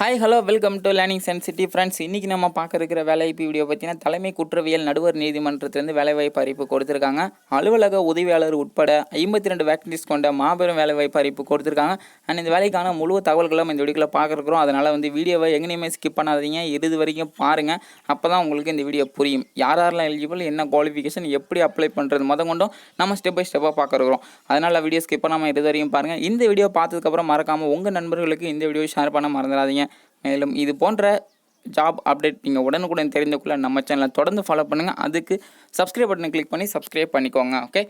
Hi hello welcome to learning sensity friends இன்றைக்கி நம்ம பார்க்க இருக்கிற வேலைவாய்ப்பு வீடியோ பார்த்தீங்கன்னா தலைமை குற்றவியல் நடுவர் நீதிமன்றத்திலிருந்து வேலைவாய்ப்பு அறிவிப்பு கொடுத்துருக்காங்க. அலுவலக உதவியாளர் உட்பட ஐம்பத்தி ரெண்டு வேக்கன்சிஸ் கொண்ட மாபெரும் வேலைவாய்ப்பு அறிவிப்பு கொடுத்துருக்காங்க. அண்ட் இந்த வேலைக்கான முழு தகவல்களும் இந்த வீடியோவில் பார்க்குறோம் அதனால் வந்து வீடியோவை எங்கேயுமே ஸ்கிப் பண்ணாதீங்க. இறுதி வரைக்கும் பாருங்கள் அப்போ தான் உங்களுக்கு இந்த வீடியோ புரியும். யார் யாரெல்லாம் எலிஜிபிள் என்ன குவாலிஃபிகேஷன் எப்படி அப்ளை பண்ணுறது முத கொண்டும் நம்ம ஸ்டெப் பை ஸ்டெப்பாக பார்க்குறோம் அதனால் வீடியோ ஸ்கிப் பண்ணாமல் இறுதி வரையும் பாருங்கள் இந்த வீடியோ பார்த்ததுக்கப்புறம் மறக்காமல் உங்கள் நண்பர்களுக்கு இந்த வீடியோ ஷேர் பண்ண மறந்துடாதீங்க. மேலும் இது போன்ற ஜாப் அப்டேட் நீங்கள் உடனுக்குடன் தெரிந்துக்குள்ள நம்ம சேனலை தொடர்ந்து ஃபாலோ பண்ணுங்கள் அதுக்கு சப்ஸ்கிரைப் பட்டனை கிளிக் பண்ணி சப்ஸ்கிரைப் பண்ணிக்கோங்க ஓகே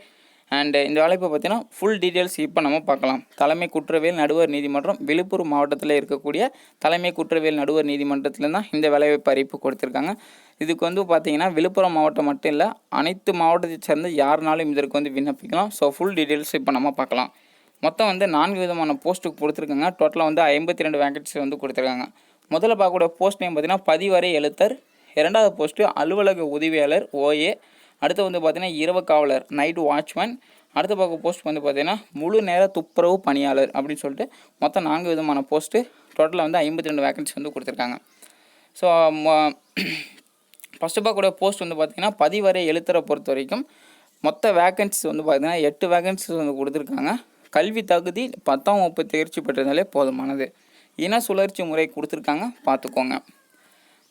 அண்டு இந்த வேலைப்பை பார்த்தீங்கன்னா ஃபுல் டீட்டெயில்ஸ் இப்போ நம்ம பார்க்கலாம். தலைமை குற்றவியல் நடுவர் நீதிமன்றம் விழுப்புரம் மாவட்டத்தில் இருக்கக்கூடிய தலைமை குற்றவியல் நடுவர் நீதிமன்றத்தில் தான் இந்த வேலைவாய்ப்பு அறிவிப்பு கொடுத்துருக்காங்க. இதுக்கு வந்து பார்த்தீங்கன்னா விழுப்புரம் மாவட்டம் மட்டும் இல்லை அனைத்து மாவட்டத்தை சேர்ந்த யாருனாலும் இதற்கு வந்து விண்ணப்பிக்கலாம். ஸோ ஃபுல் டீட்டெயில்ஸ் இப்போ நம்ம பார்க்கலாம். மொத்தம் வந்து நான்கு விதமான போஸ்ட்டுக்கு கொடுத்துருக்காங்க. டோட்டலாக வந்து ஐம்பத்தி ரெண்டு வேக்கன்சி வந்து கொடுத்துருக்காங்க. முதல்ல பார்க்கக்கூடிய போஸ்ட் நேம் பார்த்தீங்கன்னா பதிவரை எழுத்தர். இரண்டாவது போஸ்ட்டு அலுவலக உதவியாளர் ஓஏ அடுத்து வந்து பார்த்தீங்கன்னா இரவு காவலர் நைட் வாட்ச்மேன் அடுத்து பார்க்க போஸ்ட் வந்து பார்த்தீங்கன்னா முழு நேர துப்புரவு பணியாளர் அப்படின்னு சொல்லிட்டு மொத்தம் நான்கு விதமான போஸ்ட்டு டோட்டலாக வந்து ஐம்பத்தி ரெண்டு வேக்கன்சி வந்து கொடுத்துருக்காங்க. ஸோ ஃபஸ்ட்டு பார்க்கக்கூடிய போஸ்ட் வந்து பார்த்திங்கன்னா பதிவரை எழுத்தரை பொறுத்த வரைக்கும் மொத்த வேக்கன்சிஸ் வந்து பார்த்தீங்கன்னா எட்டு வேக்கன்சிஸ் வந்து கொடுத்துருக்காங்க. கல்வி தகுதி பத்தாம் வகுப்பு தேர்ச்சி பெற்றதாலே போதுமானது. இன சுழற்சி முறை கொடுத்துருக்காங்க பார்த்துக்கோங்க.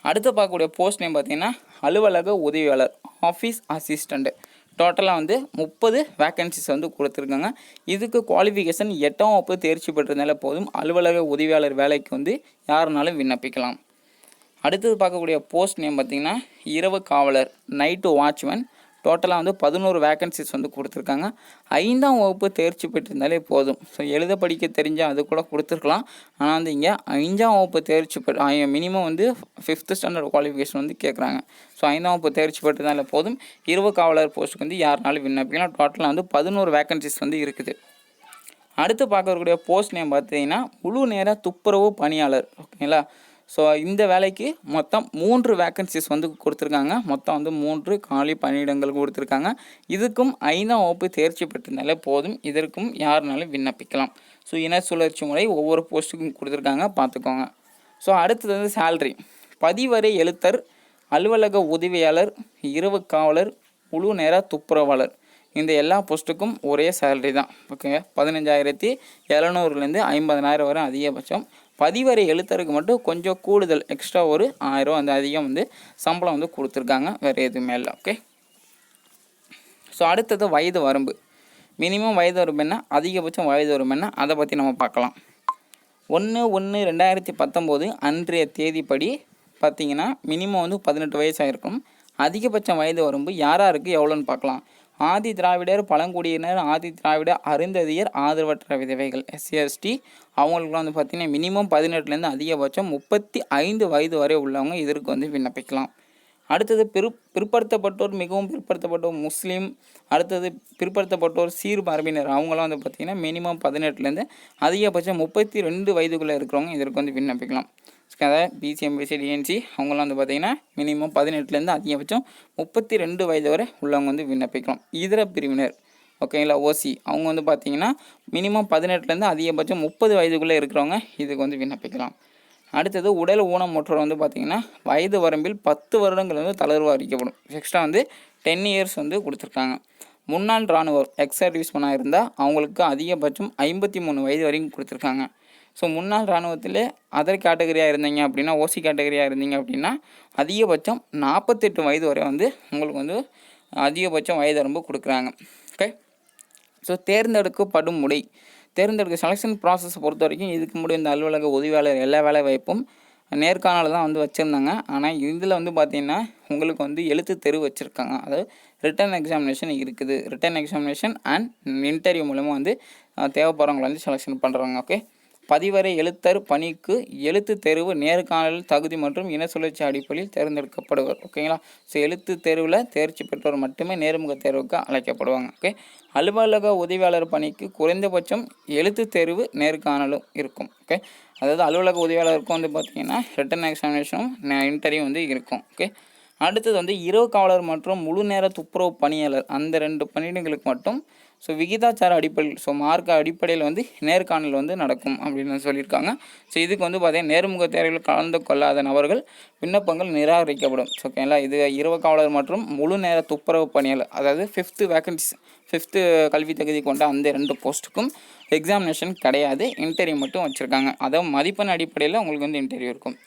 அடுத்து பார்க்கக்கூடிய போஸ்ட் நேம் பார்த்தீங்கன்னா அலுவலக உதவியாளர் ஆஃபீஸ் அசிஸ்டண்ட்டு டோட்டலாக வந்து முப்பது வேக்கன்சிஸ் வந்து கொடுத்துருக்காங்க. இதுக்கு குவாலிஃபிகேஷன் எட்டாம் வகுப்பு தேர்ச்சி பெற்றதுனால போதும். அலுவலக உதவியாளர் வேலைக்கு வந்து யாருனாலும் விண்ணப்பிக்கலாம். அடுத்தது பார்க்கக்கூடிய போஸ்ட் நேம் பார்த்தீங்கன்னா இரவு காவலர் நைட்டு வாட்ச்மேன் டோட்டலாக வந்து பதினோரு வேக்கன்சிஸ் வந்து கொடுத்துருக்காங்க. ஐந்தாம் வகுப்பு தேர்ச்சி பெற்றிருந்தாலே போதும். ஸோ எழுத படிக்க தெரிஞ்சால் அது கூட கொடுத்துருக்கலாம். ஆனால் வந்து இங்கே ஐந்தாம் வகுப்பு தேர்ச்சி பெற்று மினிமம் வந்து ஃபிஃப்த்து ஸ்டாண்டர்ட் குவாலிஃபிகேஷன் வந்து கேட்குறாங்க ஸோ ஐந்தாம் வகுப்பு தேர்ச்சி பெற்றிருந்தாலே போதும். இரவு காவலர் போஸ்ட்டுக்கு வந்து யாருனாலும் விண்ணப்பிக்கலாம்? டோட்டலாக வந்து பதினோரு வேக்கன்சிஸ் வந்து இருக்குது. அடுத்து பார்க்கக்கூடிய போஸ்ட் நேம் பார்த்தீங்கன்னா முழு நேர துப்புரவு பணியாளர். ஓகேங்களா ஸோ இந்த வேலைக்கு மொத்தம் மூன்று வேக்கன்சிஸ் வந்து கொடுத்துருக்காங்க. மொத்தம் வந்து மூன்று காலி பணியிடங்கள் கொடுத்துருக்காங்க. இதுக்கும் ஐந்தாம் வகுப்பு தேர்ச்சி பெற்றிருந்தாலே போதும். இதற்கும் யாருனாலும் விண்ணப்பிக்கலாம். ஸோ இன சுழற்சி முறை ஒவ்வொரு போஸ்ட்டுக்கும் கொடுத்துருக்காங்க. பார்த்துக்கோங்க. ஸோ அடுத்தது வந்து சேல்ரி பதிவரை எழுத்தர் அலுவலக உதவியாளர் இரவு காவலர் முழு நேர துப்புரவாளர். இந்த எல்லா போஸ்ட்டுக்கும் ஒரே சேலரி தான். ஓகேங்க பதினஞ்சாயிரத்தி எழுநூறுலேருந்து ஐம்பதனாயிரம் வரை அதிகபட்சம். பதிவரை எழுத்தருக்கு மட்டும் கொஞ்சம் கூடுதல் எக்ஸ்ட்ரா ஒரு ஆயிரம் அந்த அதிகம் வந்து சம்பளம் வந்து கொடுத்துருக்காங்க. வேறு எதுவுமே இல்லை ஓகே ஸோ அடுத்தது வயது வரம்பு. மினிமம் வயது வரம்பு என்ன? அதிகபட்சம் வயது வரம்பு என்ன? அதை பற்றி நம்ம பார்க்கலாம். ஒன்று ஒன்று ரெண்டாயிரத்தி பத்தொம்போது அன்றைய தேதிப்படி பார்த்தீங்கன்னா மினிமம் வந்து பதினெட்டு வயசாக இருக்கும் அதிகபட்சம் வயது வரம்பு யாராருக்கு எவ்வளோன்னு பார்க்கலாம். ஆதி திராவிடர் பழங்குடியினர் ஆதி திராவிட அருந்ததியர் ஆதரவற்ற விதவைகள். எஸ்சிஎஸ்டி அவங்களுக்குலாம் வந்து பார்த்திங்கன்னா மினிமம் பதினெட்டுலேருந்து அதிகபட்சம் முப்பத்தி ஐந்து வயது வரை உள்ளவங்க இதற்கு வந்து விண்ணப்பிக்கலாம். அடுத்தது பிறு பிற்படுத்தப்பட்டோர் மிகவும் பிற்படுத்தப்பட்டோர் முஸ்லீம் அடுத்தது பிற்படுத்தப்பட்டோர் சீர்மரபினர் அவங்களாம் வந்து பார்த்திங்கன்னா மினிமம் பதினெட்டுலேருந்து அதிகபட்சம் முப்பத்தி ரெண்டு வயதுக்குள்ளே இருக்கிறவங்க இதற்கு வந்து விண்ணப்பிக்கலாம். அதாவது பிசிஎம் டிஎன்சி அவங்களாம் வந்து பார்த்திங்கன்னா மினிமம் பதினெட்டுலேருந்து அதிகபட்சம் முப்பத்தி ரெண்டு வயது வரை உள்ளவங்க வந்து விண்ணப்பிக்கலாம். இதர பிரிவினர் ஓகேங்களா ஓசி அவங்க வந்து பார்த்திங்கன்னா மினிமம் பதினெட்டுலேருந்து அதிகபட்சம் முப்பது வயதுக்குள்ளே இருக்கிறவங்க இதுக்கு வந்து விண்ணப்பிக்கலாம். அடுத்தது உடல் ஊனமுற்றோர் வந்து பார்த்திங்கன்னா வயது வரம்பில் பத்து வருடங்கள் வந்து தளர்வு அறிக்கப்படும் எக்ஸ்ட்ரா வந்து டென் இயர்ஸ் வந்து கொடுத்துருக்காங்க. முன்னாள் இராணுவர் எக்ஸ் சர்வீஸ் பண்ணால் இருந்தால் அவங்களுக்கு அதிகபட்சம் ஐம்பத்தி மூணு வயது வரைக்கும் கொடுத்துருக்காங்க. ஸோ முன்னாள் இராணுவத்தில் அதர் கேட்டகரியாக இருந்தீங்க அப்படின்னா ஓசி கேட்டகரியாக இருந்தீங்க அப்படின்னா அதிகபட்சம் நாற்பத்தெட்டு வயது வரை வந்து உங்களுக்கு வந்து அதிகபட்சம் வயது வரம்பு கொடுக்குறாங்க. ஓகே ஸோ தேர்ந்தெடுக்கப்படும் முறை. தேர்ந்தெடுக்க செலெக்ஷன் ப்ராசஸ் பொறுத்த வரைக்கும் இதுக்கு முன்னாடி இந்த அலுவலக உதவியாளர் எல்லா வேலை வாய்ப்பும் நேர்காணல் தான் வந்து வச்சுருந்தாங்க. ஆனால் இதில் வந்து பார்த்திங்கன்னா உங்களுக்கு வந்து எழுத்து தெரு வச்சுருக்காங்க. அதாவது ரிட்டன் எக்ஸாமினேஷன் இருக்குது. ரிட்டன் எக்ஸாமினேஷன் அண்ட் இன்டர்வியூ மூலமாக வந்து தேவைப்படுறவங்களை வந்து செலெக்ஷன் பண்ணுறாங்க ஓகே பதிவரை எழுத்தர் பணிக்கு எழுத்து தேர்வு நேர்காணல் தகுதி மற்றும் இன சுழற்சி அடிப்படையில் தேர்ந்தெடுக்கப்படுவர். ஓகேங்களா ஸோ எழுத்து தேர்வில் தேர்ச்சி பெற்றோர் மட்டுமே நேர்முக தேர்வுக்கு அழைக்கப்படுவாங்க. ஓகே அலுவலக உதவியாளர் பணிக்கு குறைந்தபட்சம் எழுத்து தேர்வு நேர்காணலும் இருக்கும். ஓகே அதாவது அலுவலக உதவியாளருக்கும் வந்து பார்த்திங்கன்னா ரிட்டன் எக்ஸாமினேஷனும் இன்டர்வியூ வந்து இருக்கும். ஓகே அடுத்தது வந்து இரவு காவலர் மற்றும் முழு நேர துப்புரவு பணியாளர். அந்த ரெண்டு பணியிடங்களுக்கு மட்டும் ஸோ விகிதாச்சார அடிப்படையில் ஸோ மார்க் அடிப்படையில் வந்து நேர்காணல் வந்து நடக்கும் அப்படின்னு சொல்லியிருக்காங்க. ஸோ இதுக்கு வந்து பார்த்தீங்கன்னா நேர்முக தேர்வில் கலந்து கொள்ளாத நபர்கள் விண்ணப்பங்கள் நிராகரிக்கப்படும். ஸோ ஓகேங்களா இது இரவு காவலர் மற்றும் முழு நேர துப்புரவு பணியாளர் அதாவது ஃபிஃப்த்து வேக்கன்சி ஃபிஃப்த்து கல்வி தகுதி கொண்ட அந்த ரெண்டு போஸ்ட்டுக்கும் எக்ஸாமினேஷன் கிடையாது. இன்டர்வியூ மட்டும் வச்சுருக்காங்க. அதாவது மதிப்பெண் அடிப்படையில் உங்களுக்கு வந்து இன்டர்வியூ இருக்கும்.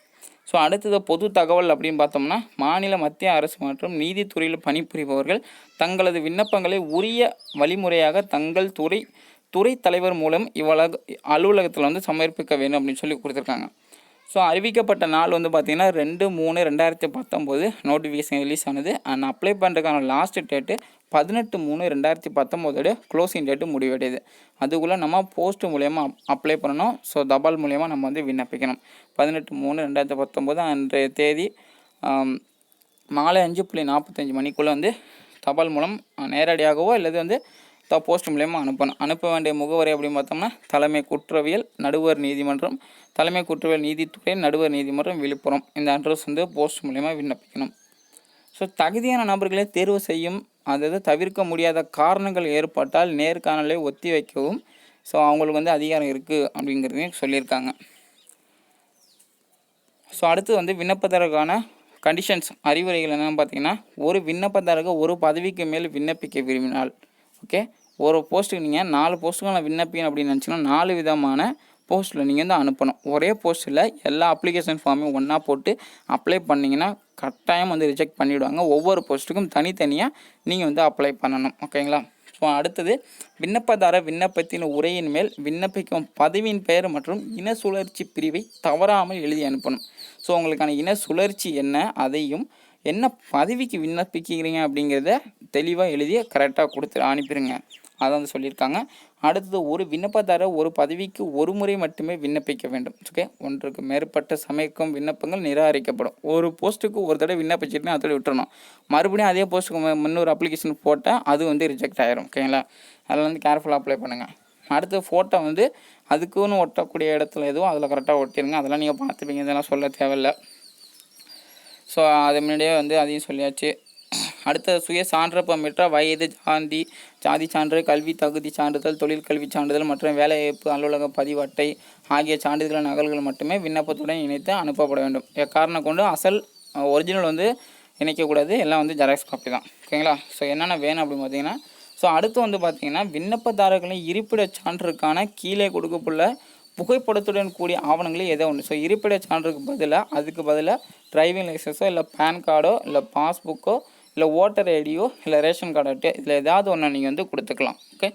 ஸோ அடுத்தது பொது தகவல் அப்படின்னு பார்த்தோம்னா மாநில மத்திய அரசு மற்றும் நீதித்துறையில் பணிபுரிபவர்கள் தங்களது விண்ணப்பங்களை உரிய வழிமுறையாக தங்கள் துறை துறை தலைவர் மூலம் இவ்வளவு அலுவலகத்தில் வந்து சமர்ப்பிக்க வேண்டும் அப்படின்னு சொல்லி கொடுத்துருக்காங்க. ஸோ அறிவிக்கப்பட்ட நாள் வந்து பார்த்திங்கன்னா ரெண்டு மூணு ரெண்டாயிரத்தி பத்தொம்போது நோட்டிஃபிகேஷன் ரிலீஸ் ஆனது. அண்ட் அப்ளை பண்ணுறதுக்கான லாஸ்ட் டேட்டு பதினெட்டு மூணு ரெண்டாயிரத்தி பத்தொம்போதோட க்ளோசிங் டேட்டு முடிவடையுது. அதுக்குள்ளே நம்ம போஸ்ட் மூலயமா அப்ளை பண்ணணும். ஸோ தபால் மூலயமா நம்ம வந்து விண்ணப்பிக்கணும். பதினெட்டு மூணு ரெண்டாயிரத்தி பத்தொம்போது அன்றைய தேதி மாலை அஞ்சு புள்ளி நாற்பத்தஞ்சு மணிக்குள்ளே வந்து தபால் மூலம் நேரடியாகவோ அல்லது வந்து த போஸ்ட் மூலயமா அனுப்பணும் அனுப்ப வேண்டிய முகவரி அப்படின்னு பார்த்தோம்னா தலைமை குற்றவியல் நடுவர் நீதிமன்றம் தலைமை குற்றவியல் நீதித்துறை நடுவர் நீதிமன்றம் விழுப்புரம். இந்த அட்ரஸ் வந்து போஸ்ட் மூலயமா விண்ணப்பிக்கணும். ஸோ தகுதியான நபர்களை தேர்வு செய்யும் அதாவது தவிர்க்க முடியாத காரணங்கள் ஏற்பட்டால் நேர்காணலை ஒத்தி வைக்கவும் ஸோ அவங்களுக்கு வந்து அதிகாரம் இருக்குது அப்படிங்கிறதையும் சொல்லியிருக்காங்க. ஸோ அடுத்து வந்து விண்ணப்பதற்கான கண்டிஷன்ஸ் அறிவுரைகள் என்னென்னு பார்த்தீங்கன்னா ஒரு விண்ணப்பதாரர்கள் ஒரு பதவிக்கு மேல் விண்ணப்பிக்க விரும்பினால் ஓகே ஒரு போஸ்ட்டுக்கு நீங்கள் நாலு போஸ்ட்டுக்கும் நான் விண்ணப்பிக்கணும் அப்படின்னு நினச்சிங்கன்னா நாலு விதமான போஸ்ட்டில் நீங்கள் வந்து அனுப்பணும். ஒரே போஸ்ட்டில் எல்லா அப்ளிகேஷன் ஃபார்மையும் ஒன்றா போட்டு அப்ளை பண்ணிங்கன்னா கட்டாயம் வந்து ரிஜெக்ட் பண்ணிவிடுவாங்க ஒவ்வொரு போஸ்ட்டுக்கும் தனித்தனியாக நீங்கள் வந்து அப்ளை பண்ணணும். ஓகேங்களா ஸோ அடுத்தது விண்ணப்பதார விண்ணப்பத்தின் உரையின் மேல் விண்ணப்பிக்கும் பதவியின் பெயர் மற்றும் இன சுழற்சி பிரிவை தவறாமல் எழுதி அனுப்பணும். ஸோ உங்களுக்கான இன சுழற்சி என்ன? அதையும் என்ன பதவிக்கு விண்ணப்பிக்கிறீங்க அப்படிங்கிறத தெளிவாக எழுதி கரெக்டாக கொடுத்து அனுப்பிடுங்க அதை வந்து சொல்லியிருக்காங்க. அடுத்தது ஒரு விண்ணப்பதாரர் ஒரு பதவிக்கு ஒரு முறை மட்டுமே விண்ணப்பிக்க வேண்டும். ஓகே ஒன்றுக்கு மேற்பட்ட சமைக்கும் விண்ணப்பங்கள் நிராகரிக்கப்படும். ஒரு போஸ்ட்டுக்கு ஒரு தடவை விண்ணப்பிச்சிட்டு அதோட விட்டுறணும். மறுபடியும் அதே போஸ்ட்டுக்கு முன்னூறு முன்னொரு அப்ளிகேஷன் போட்டால் அது வந்து ரிஜெக்ட் ஆயிரும். ஓகேங்களா அதில் வந்து கேர்ஃபுல்லாக அப்ளை பண்ணுங்கள் அடுத்து ஃபோட்டோ வந்து அதுக்குன்னு ஒட்டக்கூடிய இடத்துல எதுவும் அதில் கரெக்டாக ஒட்டிடுங்க அதெல்லாம் நீங்கள் பார்த்துப்பீங்க. இதெல்லாம் சொல்ல தேவையில்லை. ஸோ அது முன்னாடியே வந்து அதையும் சொல்லியாச்சு. அடுத்த சுய சான்றப்பம் பெற்ற வயது ஜாந்தி ஜாதி சான்று கல்வி தகுதி சான்றிதழ் தொழில் கல்வி சான்றிதழ் மற்றும் வேலைவாய்ப்பு அலுவலக பதிவு அட்டை ஆகிய சான்றிதழ் நகல்கள் மட்டுமே விண்ணப்பத்துடன் இணைத்து அனுப்பப்பட வேண்டும். எக்காரணம் கொண்டு அசல் ஒரிஜினல் வந்து இணைக்கக்கூடாது எல்லாம் வந்து ஜெராக்ஸ் காப்பி தான். ஓகேங்களா ஸோ என்னென்ன வேணும் அப்படின்னு பார்த்தீங்கன்னா ஸோ அடுத்து வந்து பார்த்தீங்கன்னா விண்ணப்பதாரர்களின் இருப்பிடச் சான்றுக்கான கீழே கொடுக்கப்பட்டுள்ள புகைப்படத்துடன் கூடிய ஆவணங்களே ஏதோ ஒன்று ஸோ இருப்பிடச் சான்றுக்கு பதிலாக அதுக்கு பதிலாக டிரைவிங் லைசன்ஸோ இல்லை பேன் கார்டோ இல்லை பாஸ்புக்கோ இல்லை ஓட்டர் ஐடியோ இல்லை ரேஷன் கார்டு அட்டை இதில் ஏதாவது ஒன்று நீங்கள் வந்து கொடுத்துக்கலாம். ஓகே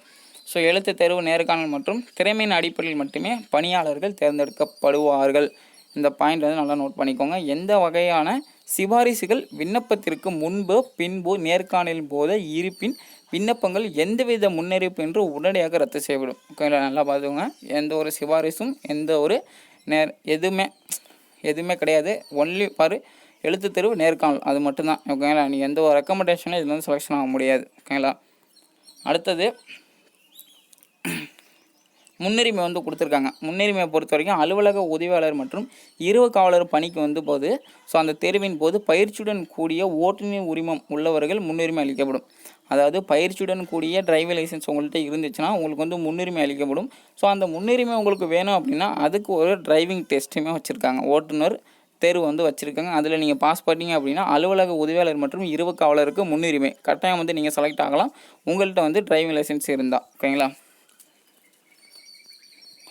ஸோ எழுத்து தேர்வு நேர்காணல் மற்றும் திறமையின் அடிப்படையில் மட்டுமே பணியாளர்கள் தேர்ந்தெடுக்கப்படுவார்கள். இந்த பாயிண்ட் வந்து நல்லா நோட் பண்ணிக்கோங்க. எந்த வகையான சிபாரிசுகள் விண்ணப்பத்திற்கு முன்பு பின்பு நேர்காணலின் போது இருப்பின் விண்ணப்பங்கள் எந்தவித முன்னறிவிப்பு என்று உடனடியாக ரத்து செய்யப்படும். ஓகேங்களா? நல்லா பார்த்துக்கோங்க. எந்த ஒரு சிபாரிசும் எந்த ஒரு நேர் எதுவுமே எதுவுமே கிடையாது. ஒன்லி பாரு எழுத்து தெருவு நேர்காணல். அது மட்டும்தான். ஓகேங்களா? நீ எந்த ஒரு ரெக்கமெண்டேஷனும் இதில் வந்து செலெக்ஷன் ஆக முடியாது. ஓகேங்களா? அடுத்தது முன்னுரிமை வந்து கொடுத்துருக்காங்க. முன்னுரிமையை பொறுத்த வரைக்கும் அலுவலக உதவியாளர் மற்றும் இரவு காவலர் பணிக்கு வந்து போது ஸோ அந்த தேர்வின் போது பயிற்சியுடன் கூடிய ஓட்டுநர் உரிமம் உள்ளவர்கள் முன்னுரிமை அளிக்கப்படும். அதாவது பயிற்சியுடன் கூடிய டிரைவிங் லைசன்ஸ் உங்கள்கிட்ட இருந்துச்சுன்னா உங்களுக்கு வந்து முன்னுரிமை அளிக்கப்படும். ஸோ அந்த முன்னுரிமை உங்களுக்கு வேணும் அப்படின்னா அதுக்கு ஒரு டிரைவிங் டெஸ்ட்டுமே வச்சுருக்காங்க. ஓட்டுநர் தேர்வு வந்து வச்சுருக்காங்க. அதில் நீங்கள் பாஸ் பண்ணிங்க அப்படின்னா அலுவலக உதவியாளர் மற்றும் இரவு காவலருக்கு முன்னுரிமை. கட்டாயம் வந்து நீங்கள் செலக்ட் ஆகலாம். உங்கள்கிட்ட வந்து டிரைவிங் லைசன்ஸ் இருந்தால் ஓகேங்களா?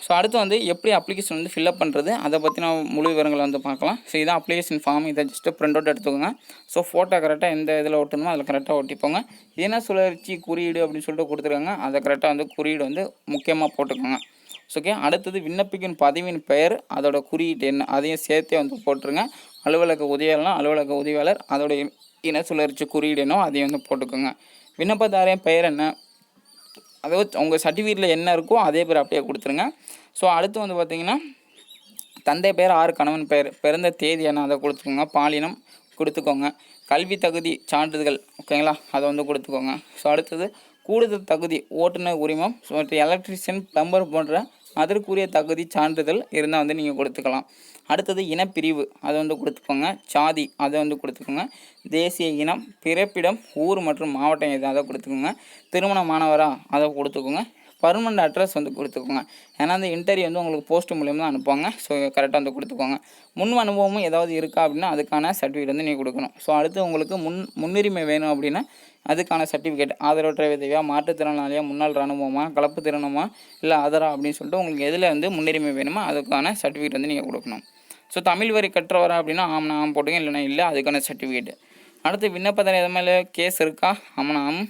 ஸோ அடுத்து வந்து எப்படி அப்ளிகேஷன் வந்து ஃபில்அப் பண்ணுறது அதை பற்றி நான் முழு விவரங்களை வந்து பார்க்கலாம். ஸோ இதான் அப்ளிகேஷன் ஃபார்ம் இதை ஜஸ்ட்டு பிரிண்ட் அவுட் எடுத்துக்கோங்க. ஸோ ஃபோட்டோ கரெக்டாக எந்த இதில் ஒட்டணுமோ அதில் கரெக்டாக ஒட்டிப்போங்க இன சுழற்சி குறியீடு அப்படின்னு சொல்லிட்டு கொடுத்துருக்காங்க. அதை கரெக்டாக வந்து குறியீடு வந்து முக்கியமாக போட்டுக்கோங்க. ஓகே அடுத்தது விண்ணப்பிக்கும் பதவியின் பெயர் அதோட குறியீட்டு என்ன அதையும் சேர்த்தே வந்து போட்டுருங்க. அலுவலக உதவியாளர்னா அலுவலக உதவியாளர் அதோட இன- இன சுழற்சி குறியீடு என்னோ அதையும் வந்து போட்டுக்கோங்க. விண்ணப்பதாரின் பெயர் என்ன? அதாவது உங்கள் சர்டிஃபிகேட்டில் என்ன இருக்கோ அதே பேர் அப்படியே கொடுத்துருங்க. ஸோ அடுத்து வந்து பார்த்தீங்கன்னா தந்தை பெயர் ஆறு கணவன் பெயர் பிறந்த தேதி என்ன அதை கொடுத்துக்கோங்க. பாலினம் கொடுத்துக்கோங்க. கல்வி தகுதி சான்றிதழ் ஓகேங்களா அதை வந்து கொடுத்துக்கோங்க. ஸோ அடுத்தது கூடுதல் தகுதி ஓட்டுநர் உரிமம் ஸோ எலக்ட்ரிஷியன் பிளம்பர் போன்ற அதற்குரிய தகுதி சான்றிதழ் இருந்தால் வந்து நீங்கள் கொடுத்துக்கலாம். அடுத்தது இனப்பிரிவு அதை வந்து கொடுத்துக்கோங்க. சாதி அதை வந்து கொடுத்துக்கோங்க. தேசிய இனம் பிறப்பிடம் ஊர் மற்றும் மாவட்டம் எது அதை கொடுத்துக்கோங்க. திருமணமானவரா அதை கொடுத்துக்கோங்க. பர்மனண்ட் அட்ரஸ் வந்து கொடுத்துக்கோங்க. ஏன்னா அந்த இன்டர்வியூ வந்து உங்களுக்கு போஸ்ட் மூலியமாக தான் அனுப்புவாங்க. ஸோ கரெக்டாக வந்து கொடுத்துக்கோங்க. முன் அனுபவமும் ஏதாவது இருக்கா அப்படின்னா அதுக்கான சர்டிஃபிகேட் வந்து நீங்கள் கொடுக்கணும். ஸோ அடுத்து உங்களுக்கு முன் முன்னுரிமை வேணும் அப்படின்னா அதுக்கான சர்டிஃபிகேட் ஆதரவற்ற விதவியாக மாற்றுத்திறனாளியா முன்னாள் இராணுவமா கலப்பு திறனமா இல்லை ஆதரா அப்படின்னு சொல்லிட்டு உங்களுக்கு எதில் வந்து முன்னுரிமை வேணுமோ அதுக்கான சர்டிஃபிகேட் வந்து நீங்கள் கொடுக்கணும். ஸோ தமிழ் வரி கற்றவரா அப்படின்னா ஆமாம் ஆம் போட்டுங்க இல்லைனா இல்லை அதுக்கான சர்டிஃபிகேட் அடுத்து விண்ணப்பத்தில் எது மேலே கேஸ் இருக்கா? ஆமாம் ஆம்.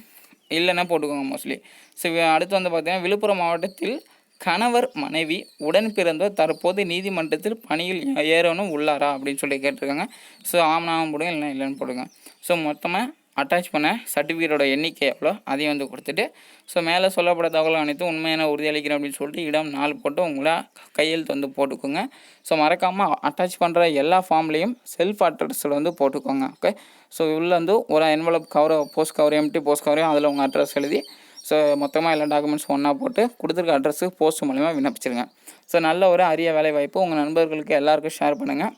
இல்லைன்னா போட்டுக்கோங்க மோஸ்ட்லி ஸோ அடுத்து வந்து பார்த்தீங்கன்னா விழுப்புரம் மாவட்டத்தில் கணவர் மனைவி உடன் பிறந்தோர் தற்போது நீதிமன்றத்தில் பணியில் ஏறணும் உள்ளாரா அப்படின்னு சொல்லி கேட்டிருக்காங்க. ஸோ ஆம்னாவும் போடுங்க இல்லைன்னா இல்லைன்னு போடுங்க. ஸோ மொத்தமாக அட்டாச் பண்ண சர்டிஃபிகேட்டோட எண்ணிக்கை எவ்வளோ அதையும் வந்து கொடுத்துட்டு ஸோ மேலே சொல்லப்பட தகவல் அனைத்தும் உண்மையான உறுதியளிக்கிறேன் அப்படின்னு சொல்லிட்டு இடம் நாள் போட்டு உங்களை கையெழுத்து வந்து போட்டுக்கோங்க. ஸோ மறக்காமல் அட்டாச் பண்ணுற எல்லா ஃபார்ம்லேயும் செல்ஃப் அட்ரஸில் வந்து போட்டுக்கோங்க ஓகே ஸோ உள்ள வந்து ஒரு envelope cover post cover empty post கவரையும் அதில் உங்கள் அட்ரஸ் எழுதி ஸோ மொத்தமாக எல்லா டாக்குமெண்ட்ஸ் ஒன்றா போட்டு கொடுத்துருக்க அட்ரஸு போஸ்ட் மூலிமா விண்ணப்பிச்சிருங்க. ஸோ நல்ல ஒரு அரிய வேலை வாய்ப்பு. உங்கள் நண்பர்களுக்கு எல்லாருக்கும் ஷேர் பண்ணுங்கள்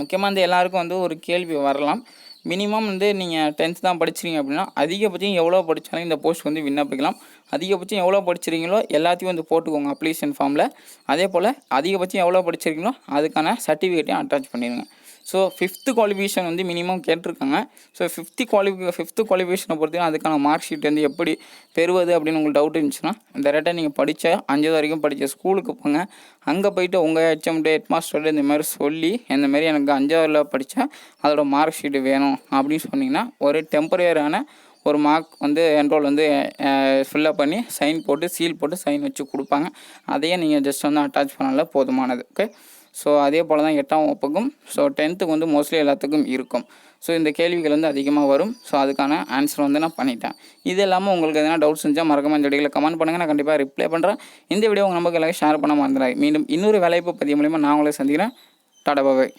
முக்கியமாக வந்து எல்லாருக்கும் வந்து ஒரு கேள்வி வரலாம். மினிமம் வந்து நீங்கள் டென்த் தான் படிச்சிருங்க அப்படின்னா அதிகபட்சம் எவ்வளோ படித்தாலும் இந்த போஸ்ட் வந்து விண்ணப்பிக்கலாம் அதிகபட்சம் எவ்வளோ படிச்சிருக்கீங்களோ எல்லாத்தையும் வந்து போட்டுக்கோங்க அப்ளிகேஷன் ஃபார்மில் அதே போல் அதிகபட்சம் எவ்வளோ படிச்சிருக்கீங்களோ அதுக்கான சர்டிஃபிகேட்டையும் அட்டாச் பண்ணிடுங்க. ஸோ ஃபிஃப்த்து குவாலிஃபிகேஷன் வந்து மினிமம் கேட்டிருக்காங்க. ஸோ ஃபிஃப்த்து குவாலிஃபி ஃபிஃப்த்து குவாலிஃபிகேஷனை பொறுத்தையும் அதுக்கான மார்க் ஷீட் வந்து எப்படி பெறுவது அப்படின்னு உங்களுக்கு டவுட் இருந்துச்சுன்னா இந்த ரேட்டை நீங்கள் படித்த அஞ்சாவது வரைக்கும் படித்த ஸ்கூலுக்கு போங்க. அங்கே போயிட்டு உங்கள் ஹெச்எம்டி ஹெட் மாஸ்டர் இந்த மாதிரி சொல்லி இந்த மாதிரி எனக்கு அஞ்சாவதுல படித்தா அதோட மார்க் ஷீட்டு வேணும் அப்படின்னு சொன்னிங்கன்னா ஒரு டெம்பரரியான ஒரு மார்க் வந்து என்ரோல் வந்து ஃபில்லப் பண்ணி சைன் போட்டு சீல் போட்டு சைன் வச்சு கொடுப்பாங்க. அதையே நீங்கள் ஜஸ்ட் வந்து அட்டாச் பண்ணால போதுமானது. ஓகே ஸோ அதே போல் தான் எட்டாம் வகுப்புக்கும் ஸோ டென்த்துக்கு வந்து மோஸ்ட்லி எல்லாத்துக்கும் இருக்கும். ஸோ இந்த கேள்விகள் வந்து அதிகமாக வரும். ஸோ அதுக்கான ஆன்சர் வந்து நான் பண்ணிட்டேன். இது இல்லாமல் உங்களுக்கு எதனா டவுட்ஸ் இருந்துச்சா மறக்காம இந்த வீடியோவில் கமெண்ட் பண்ணுங்கள் நான் கண்டிப்பாக ரிப்ளை பண்ணுறேன் இந்த வீடியோ உங்கள் நமக்கு எல்லாரும் ஷேர் பண்ண மறந்துடாது மீண்டும் இன்னொரு வேலைப்பு பதிவு மூலிமா நான் உங்களை சந்திக்கிறேன். டாடா பாபாய்